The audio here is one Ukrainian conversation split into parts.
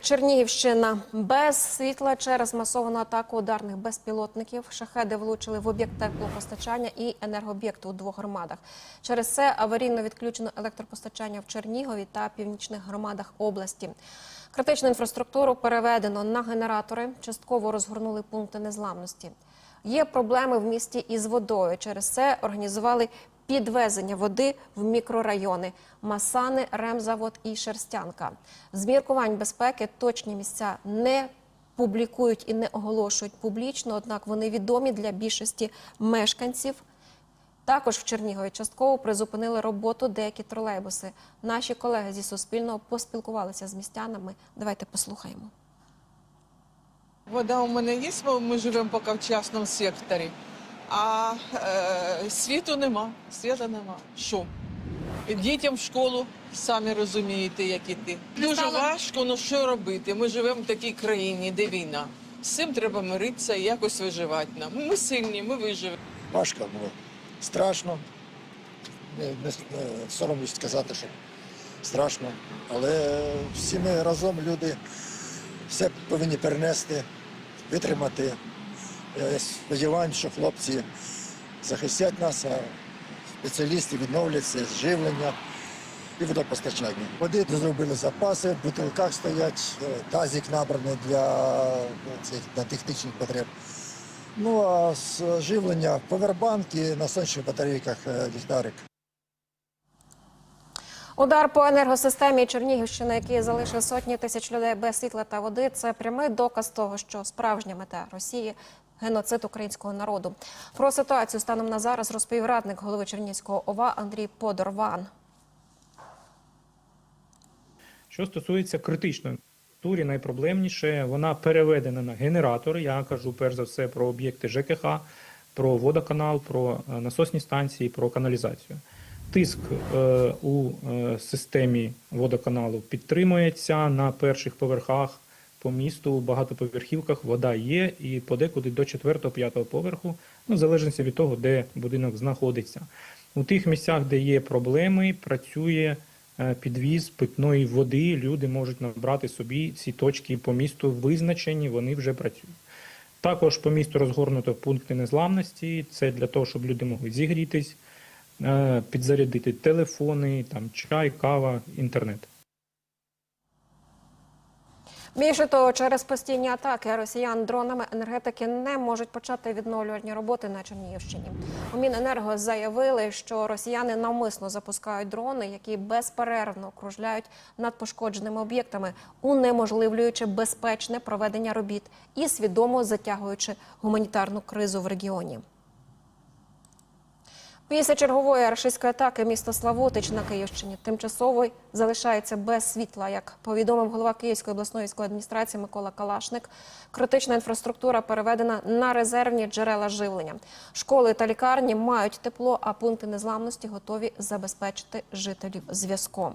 Чернігівщина без світла через масовану атаку ударних безпілотників. Шахеди влучили в об'єкт теплопостачання і енергооб'єкти у двох громадах. Через це аварійно відключено електропостачання в Чернігові та північних громадах області. Критичну інфраструктуру переведено на генератори. Частково розгорнули пункти незламності. Є проблеми в місті із водою. Через це організували підвезення води в мікрорайони Масани, Ремзавод і Шерстянка. З міркувань безпеки точні місця не публікують і не оголошують публічно, однак вони відомі для більшості мешканців. Також в Чернігові частково призупинили роботу деякі тролейбуси. Наші колеги зі Суспільного поспілкувалися з містянами. Давайте послухаємо. Вода у мене є, бо ми живемо поки в частному секторі, а е, світу нема, світу нема. Шум. Дітям в школу, самі розумієте, як іти. Дуже важко, ну що робити? Ми живемо в такій країні, де війна. З цим треба миритися і якось виживати нам. Ми сильні, ми виживемо. Важко було. Страшно. Не, не, не соромлюсь сказати, що страшно. Але всі ми разом люди все повинні перенести, витримати. Я сподіваюся, що хлопці захистять нас, а спеціалісти відновляться живлення і водопостачання. Води зробили запаси, в бутилках стоять, е, тазик набраний для, е, цих, для технічних потреб. Ну а з живлення повербанки на сонячних батарейках е, ліхтарик. Удар по енергосистемі Чернігівщини, який залишив сотні тисяч людей без світла та води, це прямий доказ того, що справжня мета Росії геноцид українського народу. Про ситуацію станом на зараз розповів радник голови Чернігівського ОВА Андрій Подорван. Що стосується критичної інфраструктури, найпроблемніше вона переведена на генератори. Я кажу перш за все про об'єкти ЖКХ, про водоканал, про е, насосні станції, про каналізацію. Тиск е, у е, системі водоканалу підтримується на перших поверхах по місту, у багатоповерхівках вода є і подекуди до 4-5 поверху, ну, в залежності від того, де будинок знаходиться. У тих місцях, де є проблеми, працює е, підвіз питної води. Люди можуть набрати собі ці точки по місту визначені, вони вже працюють. Також по місту розгорнуто пункти незламності. Це для того, щоб люди могли зігрітись, підзарядити телефони, там чай, кава, інтернет. Більше того, через постійні атаки росіян дронами енергетики не можуть почати відновлювальні роботи на Чернігівщині. У Міненерго заявили, що росіяни навмисно запускають дрони, які безперервно кружляють над пошкодженими об'єктами, унеможливлюючи безпечне проведення робіт і свідомо затягуючи гуманітарну кризу в регіоні. Після чергової рашистської атаки місто Славутич на Київщині тимчасово залишається без світла. Як повідомив голова Київської обласної військової адміністрації Микола Калашник, критична інфраструктура переведена на резервні джерела живлення. Школи та лікарні мають тепло, а пункти незламності готові забезпечити жителів зв'язком.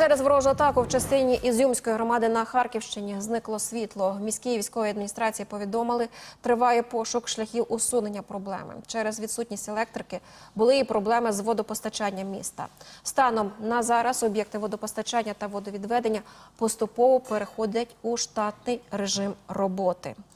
Через ворожу атаку в частині Ізюмської громади на Харківщині зникло світло. В міській військовій адміністрації повідомили, триває пошук шляхів усунення проблеми. Через відсутність електрики були і проблеми з водопостачанням міста. Станом на зараз об'єкти водопостачання та водовідведення поступово переходять у штатний режим роботи.